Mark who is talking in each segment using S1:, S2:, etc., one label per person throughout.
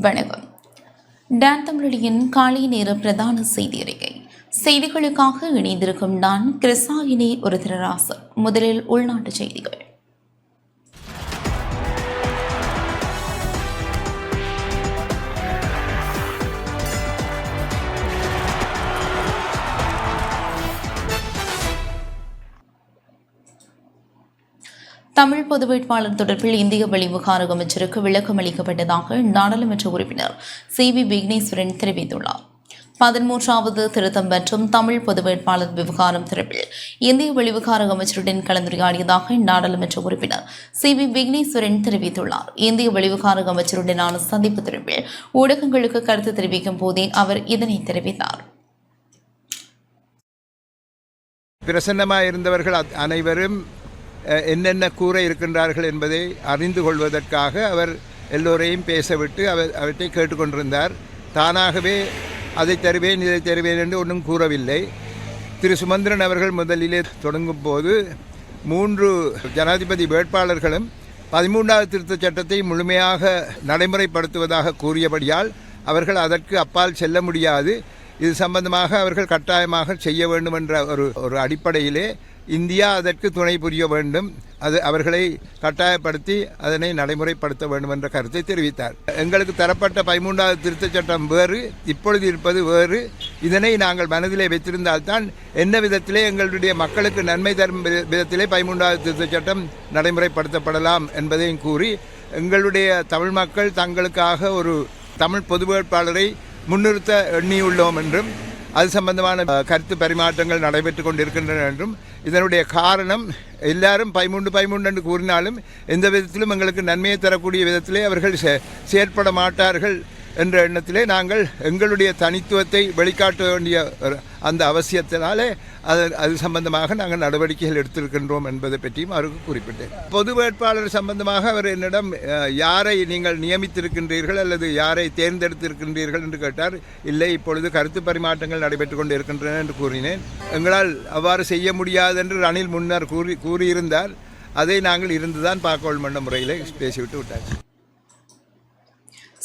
S1: வணக்கம். டான் தமிழடியின் காலை நேர பிரதான செய்தி அறிக்கை செய்திகளுக்காக இணைந்திருக்கும் நான் கிருஷ்ணாயினி ஒரு திரராசு முதலில் உள்நாட்டு செய்திகள். தமிழ் பொது வேட்பாளர் தொடர்பில் இந்திய வெளிவிகார அமைச்சருக்கு விளக்கம் அளிக்கப்பட்டதாக நாடாளுமன்ற உறுப்பினர் சி வி விக்னேஸ்வரன் தெரிவித்துள்ளார். பதிமூன்றாவது திருத்தம் மற்றும் தமிழ் பொது வேட்பாளர் விவகாரம் தொடர்பில் இந்திய வெளிவிகார அமைச்சருடன் கலந்துரையாடியதாக நாடாளுமன்ற உறுப்பினர் சி வி விக்னேஸ்வரன் தெரிவித்துள்ளார். இந்திய வெளிவிகார அமைச்சருடனான சந்திப்பு தொடர்பில் ஊடகங்களுக்கு கருத்து தெரிவிக்கும் போதே அவர் இதனை தெரிவித்தார்.
S2: பிரசன்னமாக இருந்தவர்கள் அனைவரும் என்னென்ன கூற இருக்கின்றார்கள் என்பதை அறிந்து கொள்வதற்காக அவர் எல்லோரையும் பேசவிட்டு அவர் அவற்றை கேட்டுக்கொண்டிருந்தார். தானாகவே அதை தருவேன் இதை தருவேன் என்று ஒன்றும் கூறவில்லை. திரு. சுமந்திரன் அவர்கள் முதலிலே தொடங்கும் போது மூன்று ஜனாதிபதி வேட்பாளர்களும் பதிமூன்றாவது திருத்தச் சட்டத்தை முழுமையாக நடைமுறைப்படுத்துவதாக கூறியபடியால் அவர்கள் அதற்கு அப்பால் செல்ல முடியாது. இது சம்பந்தமாக அவர்கள் கட்டாயமாக செய்ய வேண்டும் என்ற ஒரு ஒரு அடிப்படையிலே இந்தியா அதற்கு துணை புரிய வேண்டும். அது அவர்களை கட்டாயப்படுத்தி அதனை நடைமுறைப்படுத்த வேண்டும் என்ற கருத்தை தெரிவித்தார். எங்களுக்கு தரப்பட்ட பதிமூன்றாவது திருத்தச் சட்டம் வேறு இப்பொழுது இருப்பது வேறு. இதனை நாங்கள் மனதிலே வைத்திருந்தால்தான் என்ன விதத்திலே எங்களுடைய மக்களுக்கு நன்மை தரும் விதத்திலே பதிமூன்றாவது திருத்தச் சட்டம் நடைமுறைப்படுத்தப்படலாம் என்பதையும் கூறி எங்களுடைய தமிழ் மக்கள் தங்களுக்காக ஒரு தமிழ் பொது வேட்பாளரை முன்னிறுத்த எண்ணியுள்ளோம் என்றும் அது சம்பந்தமான கருத்து பரிமாற்றங்கள் நடைபெற்று கொண்டிருக்கின்றன என்றும் இதனுடைய காரணம் எல்லாரும் பதிமூன்று பதிமூன்று என்று கூறினாலும் எந்த விதத்திலும் எங்களுக்கு நன்மையை தரக்கூடிய விதத்திலே அவர்கள் செ- செயற்பட மாட்டார்கள். என்ற எண்ணத்திலே நாங்கள் எங்களுடைய தனித்துவத்தை வெளிக்காட்ட வேண்டிய அந்த அவசியத்தினாலே அது அது சம்பந்தமாக நாங்கள் நடவடிக்கைகள் எடுத்திருக்கின்றோம் என்பதை பற்றியும் அவருக்கு குறிப்பிட்டேன். பொது வேட்பாளர் சம்பந்தமாக அவர் என்னிடம் யாரை நீங்கள் நியமித்திருக்கின்றீர்கள் அல்லது யாரை தேர்ந்தெடுத்திருக்கின்றீர்கள் என்று கேட்டார். இல்லை இப்பொழுது கருத்து பரிமாற்றங்கள் நடைபெற்றுக் கொண்டு இருக்கின்றன என்று கூறினேன். எங்களால் அவ்வாறு செய்ய முடியாது என்று ரணில் முன்னர் கூறி கூறியிருந்தார். அதை நாங்கள் இருந்துதான் பார்க்கோள் மன்ற முறையில் பேசிவிட்டு விட்டார்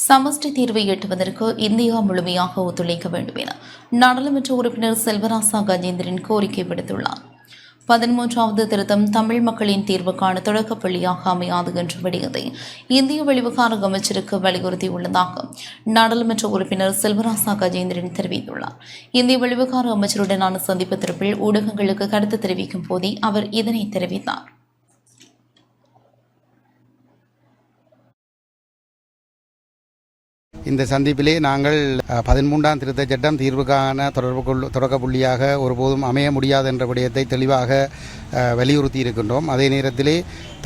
S1: சமஷ்டி தீர்வை எட்டுவதற்கு இந்தியா முழுமையாக ஒத்துழைக்க வேண்டும் என நாடாளுமன்ற உறுப்பினர் செல்வராசா கஜேந்திரன் கோரிக்கை விடுத்துள்ளார். பதிமூன்றாவது திருத்தம் தமிழ் மக்களின் தீர்வுக்கான தொடக்க புள்ளியாக அமையாது என்ற விடயத்தை இந்திய வெளிவிகார அமைச்சருக்கு வலியுறுத்தியுள்ளதாக நாடாளுமன்ற உறுப்பினர் செல்வராசா கஜேந்திரன் தெரிவித்துள்ளார். இந்திய வெளிவிகார அமைச்சருடனான சந்திப்பு தொடர்பில் ஊடகங்களுக்கு கருத்து தெரிவிக்கும் போதே அவர் இதனை தெரிவித்தார்.
S3: இந்த சந்திப்பிலே நாங்கள் பதிமூன்றாம் திருத்த சட்டம் தீர்வுக்கான தொடர்பு கொள் தொடக்க புள்ளியாக ஒருபோதும் அமைய முடியாது என்ற விடயத்தை தெளிவாக வலியுறுத்தி இருக்கின்றோம். அதே நேரத்திலே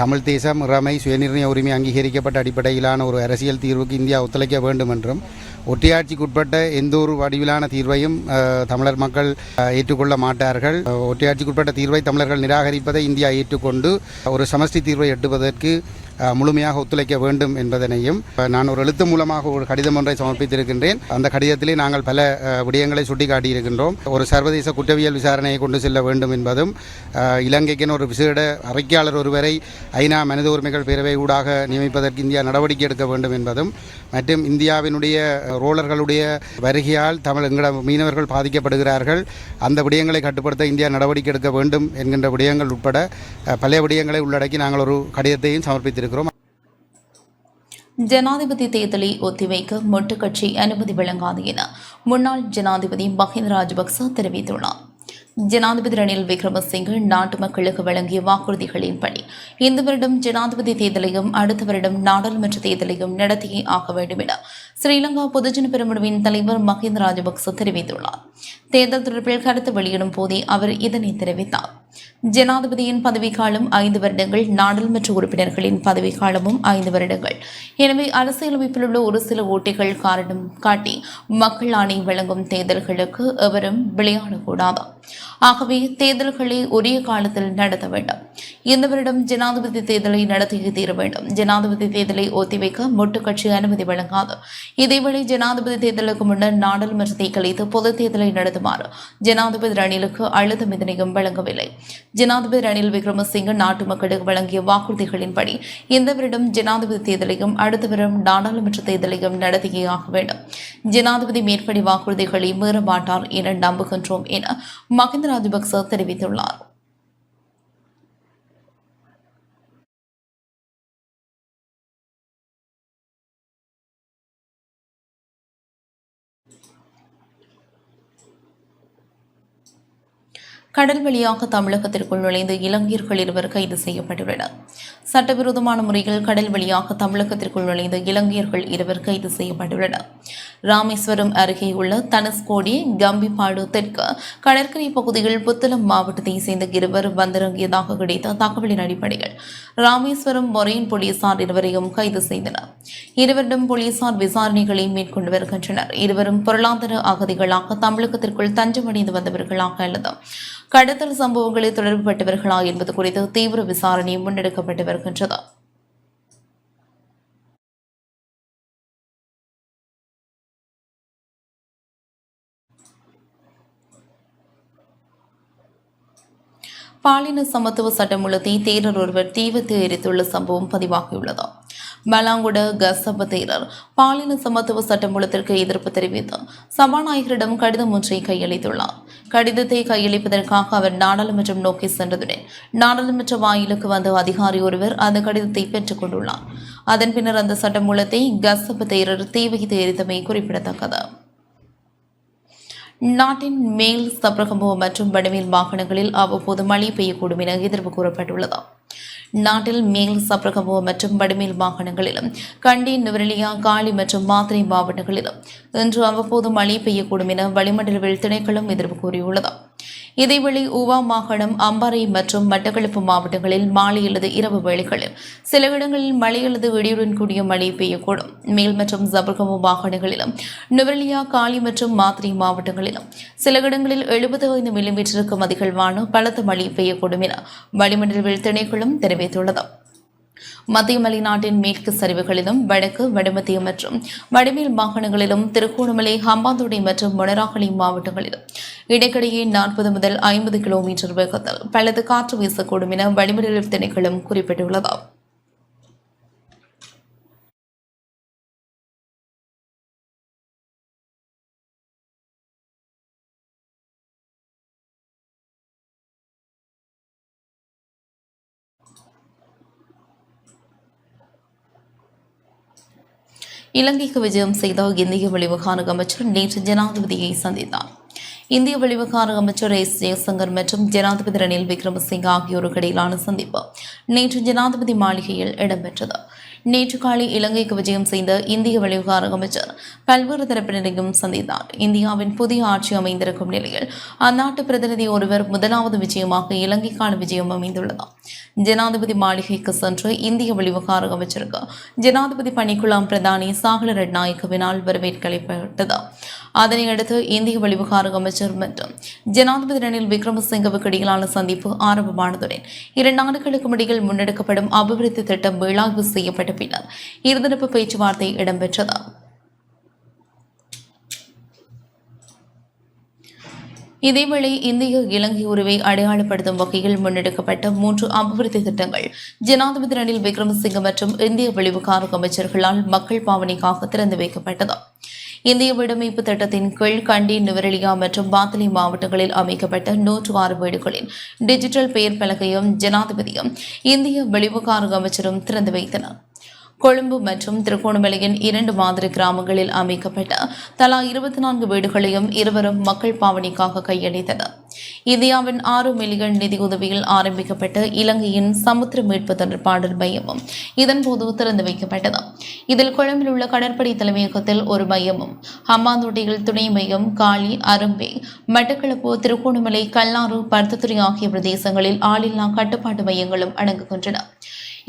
S3: தமிழ் தேசம் இறமை சுயநிர்ணய உரிமை அங்கீகரிக்கப்பட்ட அடிப்படையிலான ஒரு அரசியல் தீர்வுக்கு இந்தியா ஒத்துழைக்க வேண்டும் என்றும் ஒற்றையாட்சிக்குட்பட்ட எந்த ஒரு வடிவிலான தீர்வையும் தமிழர் மக்கள் ஏற்றுக்கொள்ள மாட்டார்கள். ஒற்றையாட்சிக்குட்பட்ட தீர்வை தமிழர்கள் நிராகரிப்பதை இந்தியா ஏற்றுக்கொண்டு ஒரு சமஷ்டி தீர்வை எட்டுவதற்கு முழுமையாக ஒத்துழைக்க வேண்டும் என்பதனையும் நான் ஒரு எழுத்து மூலமாக ஒரு கடிதம் ஒன்றை சமர்ப்பித்திருக்கின்றேன். அந்த கடிதத்திலே நாங்கள் பல விடயங்களை சுட்டிக்காட்டியிருக்கின்றோம். ஒரு சர்வதேச குற்றவியல் விசாரணையை கொண்டு செல்ல வேண்டும் என்பதும் இலங்கைக்கின் இலங்கைக்கென ஒரு விசேட அறிக்கையாளர் ஒருவரை ஐநா மனித உரிமைகள் பேரவை ஊடாக நியமிப்பதற்கு இந்தியா நடவடிக்கை எடுக்க வேண்டும் என்பதும் மற்றும் இந்தியாவினுடைய ரோலர்களுடைய வருகையால் தமிழ் எங்கட மீனவர்கள் பாதிக்கப்படுகிறார்கள். அந்த விடயங்களை கட்டுப்படுத்த இந்தியா நடவடிக்கை எடுக்க வேண்டும் என்கின்ற விடயங்கள் உட்பட பல விடயங்களை உள்ளடக்கி நாங்கள் ஒரு கடிதத்தையும் சமர்ப்பித்திருக்கிறோம்.
S1: ஜனாதிபதி தேர்தலை ஒத்திவைக்க மொட்டு கட்சி அனுமதி வழங்காது என முன்னாள் ஜனாதிபதி மஹிந்த ராஜபக்ச தெரிவித்துள்ளார். ஜனாதிபதி ரணில் விக்ரமசிங்கே நாட்டு மக்களுக்கு வழங்கிய வாக்குறுதிகளின்படி இந்த வருடம் ஜனாதிபதி தேர்தலையும் அடுத்த வருடம் நாடாளுமன்ற தேர்தலையும் நடத்தியே ஆக வேண்டும் என ஸ்ரீலங்கா பொதுஜன பெருமுழுவின் தலைவர் மஹிந்த ராஜபக்ச தெரிவித்துள்ளார். தேர்தல் தொடர்பில் கருத்து வெளியிடும் போதே அவர் இதனை தெரிவித்தார். ஜனாதிபதியின் பதவிக்காலம் ஐந்து வருடங்கள் நாடாளுமன்ற உறுப்பினர்களின் பதவிக்காலமும் ஐந்து வருடங்கள். எனவே அரசியலமைப்பில் உள்ள ஒரு சில ஓட்டைகள் காரணம் காட்டி மக்கள் ஆணை வழங்கும் தேர்தல்களுக்கு எவரும் விளையாடக்கூடாது. ஆகவே தேர்தல்களை உரிய காலத்தில் நடத்த வேண்டும். இந்த வருடம் ஜனாதிபதி தேர்தலை நடத்தி தீர வேண்டும். ஜனாதிபதி தேர்தலை ஒத்திவைக்க மொட்டு கட்சி அனுமதி வழங்காது. இதேவேளை ஜனாதிபதி தேர்தலுக்கு முன்னர் நாடாளுமன்றத்தை கலைத்து பொது தேர்தலை நடத்த நடத்துமாறு ஜனாதிபதி ரணிலுக்கு அழுத்தம் இதனையும் வழங்கவில்லை. ஜனாதிபதி ரணில் விக்ரமசிங்க நாட்டு மக்களுக்கு வழங்கிய வாக்குறுதிகளின்படி இந்த வருடம் ஜனாதிபதி தேர்தலையும் அடுத்த வருடம் நாடாளுமன்ற தேர்தலையும் நடத்தியே ஆக வேண்டும். ஜனாதிபதி மேற்படி வாக்குறுதிகளை மீற மாட்டார் என நம்புகின்றோம் என மகிந்த ராஜபக்ச தெரிவித்துள்ளார். கடல் வழியாக தமிழகத்திற்குள் நுழைந்து இலங்கையர்கள் இருவர் கைது செய்யப்பட்டுள்ளனர். சட்டவிரோதமான முறையில் கடல் வழியாக தமிழகத்திற்குள் நுழைந்த இலங்கையர்கள் இருவர் கைது செய்யப்பட்டுள்ளனர். ராமேஸ்வரம் அருகே உள்ள தனுஷ்கோடி கம்பிப்பாடு தெற்கு கடற்கரை பகுதியில் புத்தளம் மாவட்டத்தை சேர்ந்த இருவர் வந்திறங்கியதாக கிடைத்த தகவலின் அடிப்படையில் ராமேஸ்வரம் மொரையின் போலீசார் இருவரையும் கைது செய்தனர். இருவரிடம் போலீசார் விசாரணைகளை மேற்கொண்டு வருகின்றனர். இருவரும் பொருளாதார அகதிகளாக தமிழகத்திற்குள் தஞ்சமடைந்து வந்தவர்களாக அல்லது கடத்தல் சம்பவங்களில் தொடர்புபட்டவர்களா என்பது குறித்து தீவிர விசாரணை முன்னெடுக்கப்பட்டு வருகின்றது பாலின சமத்துவ சட்டமூலத்தை தேரர் ஒருவர் தீவித்து எரித்துள்ள சம்பவம் பதிவாகியுள்ளது. மலாங்குட கசப தேரர். பாலின சமத்துவ சட்டமூலத்திற்கு எதிர்ப்பு தெரிவித்து சபாநாயகரிடம் கடிதம் ஒன்றை கையளித்துள்ளார். கடிதத்தை கையளிப்பதற்காக அவர் நாடாளுமன்றம் நோக்கி சென்றதுடன் நாடாளுமன்ற வாயிலுக்கு வந்த அதிகாரி ஒருவர் அந்த கடிதத்தை பெற்றுக் கொண்டுள்ளார். அதன் பின்னர் அந்த சட்டமூலத்தை கசப தேரர் தீ வைத்து எரித்தமை குறிப்பிடத்தக்கது. நாட்டின் மேல் சப்ரகம்போ மற்றும் வடமேல் வாகனங்களில் அவ்வப்போது மழை பெய்யக்கூடும் என எதிர்ப்பு கூறப்பட்டுள்ளது. நாட்டில் மேல் சப்ரகம்போ மற்றும் வடிமேல் மாகாணங்களிலும் கண்டி நுவரெலியா காலி மற்றும் மாத்திரை மாவட்டங்களிலும் இன்று அவ்வப்போது மழை பெய்யக்கூடும் என வளிமண்டலவில் திணைக்களம் எதிர்ப்பு கூறியுள்ளது. இதேவேளை ஊவா மாகாணம் அம்பாறை மற்றும் மட்டக்களப்பு மாவட்டங்களில் மாலை அல்லது இரவு வேளைகளில் சில இடங்களில் மழை அல்லது இடியுடன் கூடிய மழை பெய்யக்கூடும். மேல் மற்றும் ஜபர்கமு மாகாணங்களிலும் நுவரலியா காலி மற்றும் மாத்ரி மாவட்டங்களிலும் சில இடங்களில் எழுபது ஐந்து மில்லிமீட்டருக்கும் அதிகமான பலத்த மழை பெய்யக்கூடும் என வளிமண்டலவில் திணைக்குழும் தெரிவித்துள்ளது. மத்திய மலைநாட்டின் மேற்கு சரிவுகளிலும் வடக்கு வடமத்திய மற்றும் வடமேல் மாகாணங்களிலும் திருகோணமலை ஹம்பாந்தோட்டை மற்றும் மொனராகலை மாவட்டங்களிலும் இடைக்கிடையே நாற்பது முதல் ஐம்பது கிலோமீட்டர் வேகத்தில் பலது காற்று வீசக்கூடும் என வளிமண்டல திணைக்களம் குறிப்பிட்டுள்ளது. இலங்கைக்கு விஜயம் செய்த இந்திய வெளிவகார அமைச்சர் நேற்று ஜனாதிபதியை சந்தித்தார். இந்திய வெளிவகார அமைச்சர் எஸ். ஜெயசங்கர் மற்றும் ஜனாதிபதி ரணில் விக்ரமசிங்க ஆகியோருக்கு இடையிலான சந்திப்பு நேற்று ஜனாதிபதி மாளிகையில் இடம்பெற்றது. நேற்று காலை இலங்கைக்கு விஜயம் செய்த இந்திய வெளிவிவகார அமைச்சர் பல்வேறு தரப்பினரையும் சந்தித்தார். இந்தியாவின் புதிய ஆட்சி அமைந்திருக்கும் நிலையில் அந்நாட்டு பிரதிநிதி ஒருவர் முதலாவது விஜயமாக இலங்கைக்கான விஜயம் அமைந்துள்ளது ஜனாதிபதி மாளிகைக்கு சென்று இந்திய வெளிவிவகார அமைச்சருக்கு ஜனாதிபதி பணிக்குழாம் பிரதானி சாகல ரட்நாயக்கவினால் வரவேற்கப்பட்டது அதனையடுத்து இந்திய வெளிவிவகார அமைச்சர் மற்றும் ஜனாதிபதி ரணில் விக்ரமசிங்கவுக்கு இடையிலான சந்திப்பு ஆரம்பமானதுடன் இரு நாடுகளுக்கும் இடையில் முன்னெடுக்கப்படும் அபிவிருத்தி திட்டம் மீளாய்வு செய்யப்பட்ட பின்னர் இருதரப்பு பேச்சுவார்த்தை இடம்பெற்றது. இதேவேளை இந்திய இலங்கை உறவை அடையாளப்படுத்தும் வகையில் முன்னெடுக்கப்பட்ட மூன்று அபிவிருத்தி திட்டங்கள் ஜனாதிபதி ரணில் விக்ரமசிங்க மற்றும் இந்திய வெளிவிவகார அமைச்சர்களால் மக்கள் பாவனைக்காக திறந்து வைக்கப்பட்டது. இந்திய வீடமைப்பு திட்டத்தின் கீழ் கண்டி நுவரெலியா மற்றும் பாத்தலி மாவட்டங்களில் அமைக்கப்பட்ட நூற்று ஆறு வீடுகளின் டிஜிட்டல் பெயர் பலகையும் ஜனாதிபதியும் இந்திய வெளிவிவகார அமைச்சரும் திறந்து வைத்தனர். கொழும்பு மற்றும் திருகோணமலையின் இரண்டு மாதிரி கிராமங்களில் அமைக்கப்பட்ட தலா இருபத்தி நான்கு வீடுகளையும் இருவரும் மக்கள் பாவனைக்காக கையளித்தனர் இந்தியாவின் ஆறு மில்லியன் நிதியுதவியில் ஆரம்பிக்கப்பட்ட இலங்கையின் சமுத்திர மீட்பு தொடர்பாடல் மையமும் இதன்போது திறந்து வைக்கப்பட்டது. இதில் கொழும்பில் உள்ள கடற்படை தலைமையகத்தில் ஒரு மையமும் ஹம்மாந்தோட்டையில் துணை மையம் காளி அரும்பே மட்டக்களப்பு திருகோணமலை கல்லாறு பருத்தத்துறை ஆகிய பிரதேசங்களில் ஆளில்லா கட்டுப்பாட்டு மையங்களும் அடங்குகின்றன.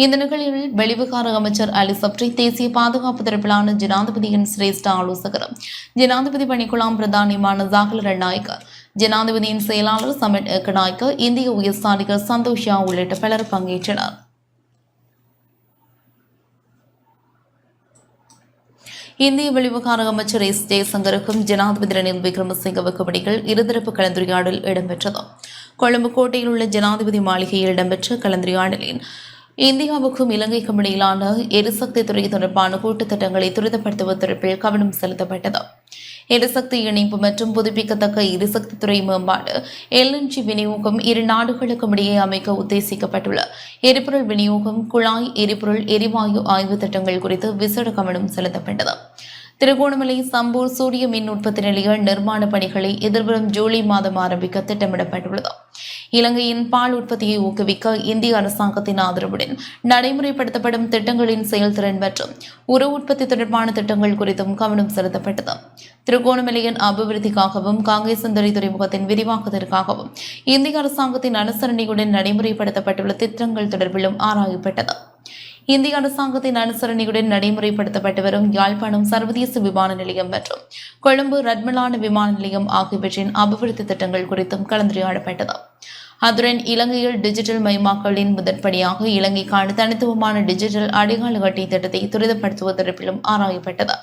S1: இந்த நிகழ்வில் வெளிவிகார அமைச்சர் அலி சப்ரி தேசிய பாதுகாப்பு தரப்பிலான ஜனாதிபதியின் சிரேஷ்ட ஆலோசகரும் ஜனாதிபதி பணிக்குழாம் பிரதானியுமான ஜாகல் ரட்நாயக்க ஜனாதிபதியின் செயலாளர் சமிட் ஏக்கநாயக்க இந்திய உயர்ஸ்தானிகர் சந்தோஷ் உள்ளிட்ட பலர் பங்கேற்றனர். இந்திய வெளிவிவகார அமைச்சர் எஸ் ஜெயசங்கருக்கும் ஜனாதிபதி ரணில் விக்ரமசிங்கவுக்கும் இடையில் இருதரப்பு கலந்துரையாடல் இடம்பெற்றது. கொழும்பு கோட்டையில் உள்ள ஜனாதிபதி மாளிகையில் இடம்பெற்ற கலந்துரையாடலின் இந்தியாவுக்கும் இலங்கைக்கும் இடையிலான எரிசக்தி துறை தொடர்பான கூட்டுத் திட்டங்களை துரிதப்படுத்துவது தொடர்பில் கவனம் செலுத்தப்பட்டது. எரிசக்தி இணைப்பு மற்றும் புதுப்பிக்கத்தக்க எரிசக்தி துறை மேம்பாடு எல்என்ஜி விநியோகம் இரு நாடுகளுக்கும் இடையே அமைக்க உத்தேசிக்கப்பட்டுள்ள எரிபொருள் விநியோகம் குழாய் எரிபொருள் எரிவாயு ஆய்வு திட்டங்கள் குறித்து விசேட கவனம் செலுத்தப்பட்டது. திருகோணமலை சம்பூர் சூரிய மின் உற்பத்தி நிலைய நிர்மாண பணிகளை எதிர்வரும் ஜூலை மாதம் ஆரம்பிக்க திட்டமிடப்பட்டுள்ளது. இலங்கையின் பால் உற்பத்தியை ஊக்குவிக்க இந்திய அரசாங்கத்தின் ஆதரவுடன் நடைமுறைப்படுத்தப்படும் திட்டங்களின் செயல்திறன் மற்றும் உர உற்பத்தி தொடர்பான திட்டங்கள் குறித்தும் கவனம் செலுத்தப்பட்டது. திருகோணமலையின் அபிவிருத்திக்காகவும் காங்கேசந்தரி துறைமுகத்தின் விரிவாக்கத்திற்காகவும் இந்திய அரசாங்கத்தின் அனுசரணையுடன் நடைமுறைப்படுத்தப்பட்டுள்ள திட்டங்கள் தொடர்பிலும் ஆராயப்பட்டது. இந்திய அரசாங்கத்தின் அனுசரணையுடன் நடைமுறைப்படுத்தப்பட்டு வரும் யாழ்ப்பாணம் சர்வதேச விமான நிலையம் மற்றும் கொழும்பு ரத்மலான விமான நிலையம் ஆகியவற்றின் அபிவிருத்தி திட்டங்கள் குறித்தும் கலந்துரையாடப்பட்டது. அத்துடன் இலங்கையில் டிஜிட்டல் மயமாக்கலின் முதற்படியாக இலங்கைக்கான தனித்துவமான டிஜிட்டல் அடிகால அட்டை திட்டத்தை துரிதப்படுத்துவது தொடர்பிலும் ஆராயப்பட்டது.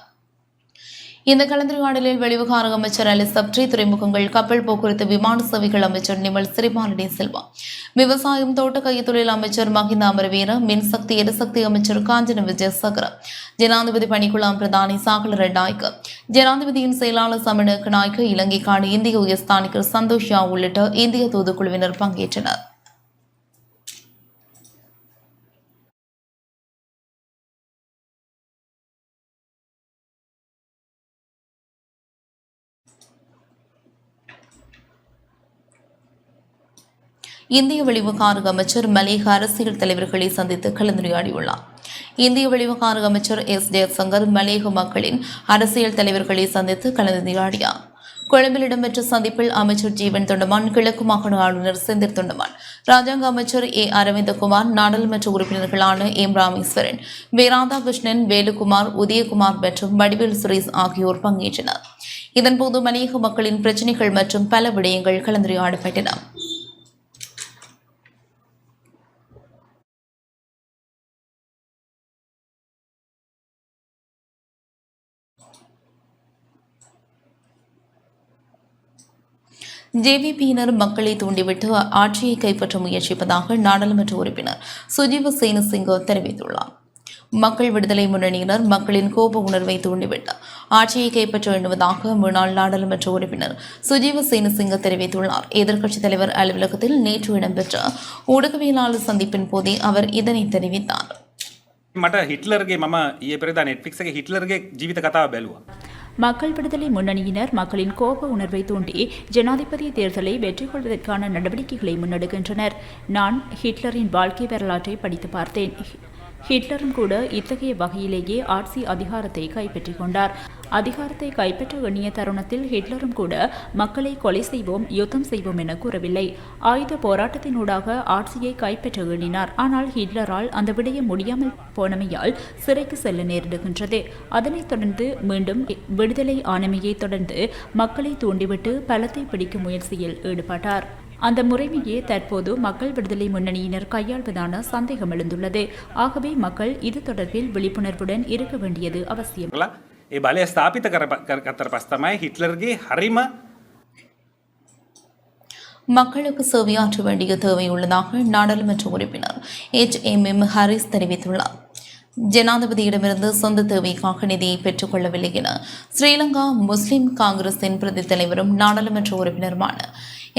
S1: இந்த கலந்துரையாடலில் வெளிவிவகார அமைச்சர் அலி சப்ரி துறைமுகங்கள் கப்பல் போக்குவரத்து விமான சேவைகள் அமைச்சர் நிமல் சிறிபாலடி செல்வா விவசாயம் தோட்ட கைத்தொழில் அமைச்சர் மஹிந்த அமரவீர மின்சக்தி எரிசக்தி அமைச்சர் காஞ்சன விஜயசகர ஜனாதிபதி பணிக்குழாம் பிரதானி சாகல ரெட்டாய்க்கு ஜனாதிபதியின் செயலாளர் சமணக்கு நாய்க்கு இலங்கைக்கான இந்திய உயர்ஸ்தானிகர் சந்தோஷ் ஷா உள்ளிட்ட இந்திய தூதுக்குழுவினர் பங்கேற்றனர். இந்திய வெளிவிவகார அமைச்சர் மலேக அரசியல் தலைவர்களை சந்தித்து கலந்துரையாடியுள்ளார். இந்திய வெளிவிவகார அமைச்சர் எஸ். ஜெயசங்கர் மலேக மக்களின் அரசியல் தலைவர்களை சந்தித்து கலந்துரையாடினார். கொழும்பில் இடம்பெற்ற சந்திப்பில் அமைச்சர் ஜீவன் தொண்டமான் கிழக்கு மாகாண ஆளுநர் செந்தில் தொண்டமான் ராஜாங்க அமைச்சர் ஏ. அரவிந்தகுமார் நாடாளுமன்ற உறுப்பினர்களான எம். ராமேஸ்வரன் வே ராதாகிருஷ்ணன் வேலுகுமார் உதயகுமார் மற்றும் வடிவேல் சுரேஷ் ஆகியோர் பங்கேற்றனர். இதன்போது மலையக மக்களின் பிரச்சினைகள் மற்றும் பல விடயங்கள் கலந்துரையாடப்பட்டன. ஜேவிபியினர் மக்களை தூண்டிவிட்டு ஆட்சியை கைப்பற்ற முயற்சிப்பதாக நாடாளுமன்ற உறுப்பினர் சுஜீவ சேனசிங்க தெரிவித்துள்ளார் மக்கள் விடுதலை முன்னணியினர் மக்களின் கோப உணர்வை தூண்டிவிட்டு ஆட்சியை கைப்பற்ற எண்ணுவதாக முன்னாள் நாடாளுமன்ற உறுப்பினர் சுஜீவ சேனசிங்க தெரிவித்துள்ளார் எதிர்க்கட்சித் தலைவர் அலுவலகத்தில் நேற்று இடம்பெற்ற ஊடகவியலாளர் சந்திப்பின் போதே அவர் இதனை தெரிவித்தார்
S4: මට හිටලර්ගේ මම ඒ පෙරදා නෙට්ෆික්ස එක හිටලර්ගේ ජීවිත කතාව බැලුවා.
S5: மக்கள் விடுதலை முன்னணியினர் மக்களின் கோப உணர்வை தூண்டி ஜனாதிபதி தேர்தலை வெற்றி கொள்வதற்கான நடவடிக்கைகளை முன்னெடுக்கின்றனர். நான் ஹிட்லரின் வாழ்க்கை வரலாற்றை படித்து பார்த்தேன். ஹிட்லரும் கூட இத்தகைய வகையிலேயே ஆட்சி அதிகாரத்தை கைப்பற்றிக் கொண்டார் அதிகாரத்தை கைப்பற்ற எண்ணிய தருணத்தில் ஹிட்லரும் கூட மக்களை கொலை செய்வோம் யுத்தம் செய்வோம் என கூறவில்லை. ஆயுத போராட்டத்தினூடாக ஆட்சியை கைப்பற்ற எண்ணினார். ஆனால் ஹிட்லரால் அந்த விடயம் முடியாமல் போனமையால் சிறைக்கு செல்ல நேரிடுகின்றது. அதனைத் தொடர்ந்து மீண்டும் விடுதலை ஆனமையை தொடர்ந்து மக்களை தூண்டிவிட்டு பலத்தை பிடிக்கும் முயற்சியில் ஈடுபட்டார். அந்த முறைமையே தற்போது மக்கள் விடுதலை முன்னணியினர் கையாள்வதான சந்தேகம் எழுந்துள்ளது ஆகவே மக்கள் இது தொடர்பில் விழிப்புணர்வுடன் இருக்க வேண்டியது அவசியம்
S4: ලා ඒ බලය ස්ථාපිත කරගත්තර පස් තමයි හිටලර්ගේ හරිම
S1: மக்களுக்கு சேவையாற்ற வேண்டிய தேவை உள்ளதாக நாடாளுமன்ற உறுப்பினர் எச் எம் எம் ஹாரிஸ் தெரிவித்துள்ளார் ஜனாதிபதியிடமிருந்து சொந்த தேவைக்காக நிதியை பெற்றுக்கொள்ளவில்லை என ஸ்ரீலங்கா முஸ்லிம் காங்கிரசின் பிரதி தலைவரும் நாடாளுமன்ற உறுப்பினருமான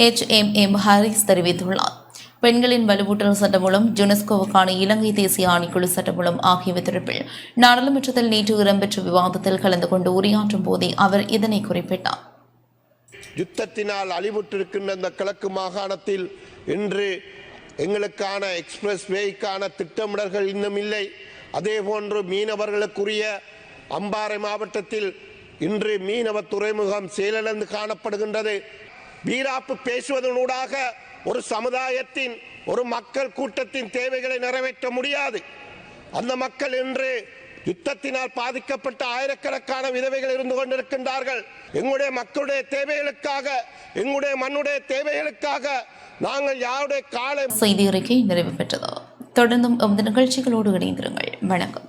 S1: எச் எம் எம் ஹாரிஸ் தெரிவித்துள்ளார். பெண்களின் வலுவூட்டல் சட்டமூலம் யுனெஸ்கோவுக்கான இலங்கை தேசிய ஆணைக்குழு சட்டமூலம் ஆகியவை தொடர்பில் நாடாளுமன்றத்தில் நேற்று இடம்பெற்ற விவாதத்தில் கலந்து கொண்டு உரையாற்றும் போதே அவர் இதனை குறிப்பிட்டார்.
S6: யுத்தத்தினால் அழிவுற்றிருக்கின்ற இந்த கிழக்கு மாகாணத்தில் இன்று எங்களுக்கான எக்ஸ்பிரஸ் வேய்க்கான திட்டமிடல்கள் இன்னும் இல்லை. அதே போன்று மீனவர்களுக்குரிய அம்பாறை மாவட்டத்தில் இன்று மீனவ துறைமுகம் செயலிழந்து காணப்படுகின்றது. வீராப்பு பேசுவதனூடாக ஒரு சமுதாயத்தின் ஒரு மக்கள் கூட்டத்தின் தேவைகளை நிறைவேற்ற முடியாது. அந்த மக்கள் இன்று யுத்தத்தினால் பாதிக்கப்பட்ட ஆயிரக்கணக்கான விதவைகள் இருந்து கொண்டிருக்கின்றார்கள். எங்களுடைய மக்களுடைய தேவைகளுக்காக எங்களுடைய மண்ணுடைய தேவைகளுக்காக நாங்கள் யாருடைய காலை
S1: செய்தி அறிக்கை நிறைவு பெற்றது? தொடர்ந்தும் எமது நிகழ்ச்சிகளோடு இணைந்திருங்கள். வணக்கம்.